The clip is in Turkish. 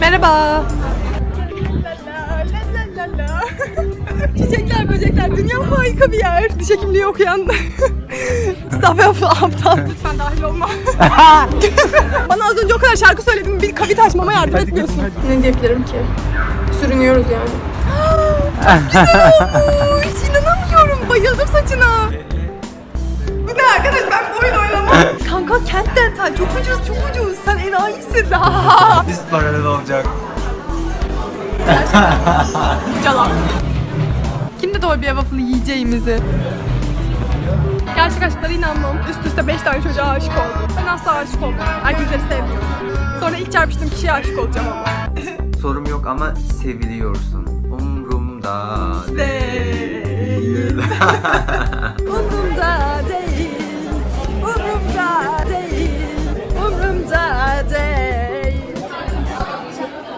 Merhaba. Çiçekler, böcekler, dünya harika bir yer. Diş hekimliği okuyan Safi aptal. Lütfen dahil olma. Bana az önce o kadar şarkı söyledim, bir kavit açmama yardım etmiyorsun. Ne diyebilirim ki? Sürünüyoruz yani. Hiç inanamıyorum, Kanka kent dental, çok ucuz, çok ucuz. Sen enayisin. Biz paralı olacak. Yalan. Kim dedi o bir waffle yiyeceğimizi? Gerçek aşklara inanmam. Üst üste 5 tane çocuğa aşık oldum. Ben asla aşık olmam. Erkekleri sevmiyorum. Sonra ilk çarpıştığım kişiye aşık olacağım ama. Sorum yok ama seviliyorsun. Umrumda değil.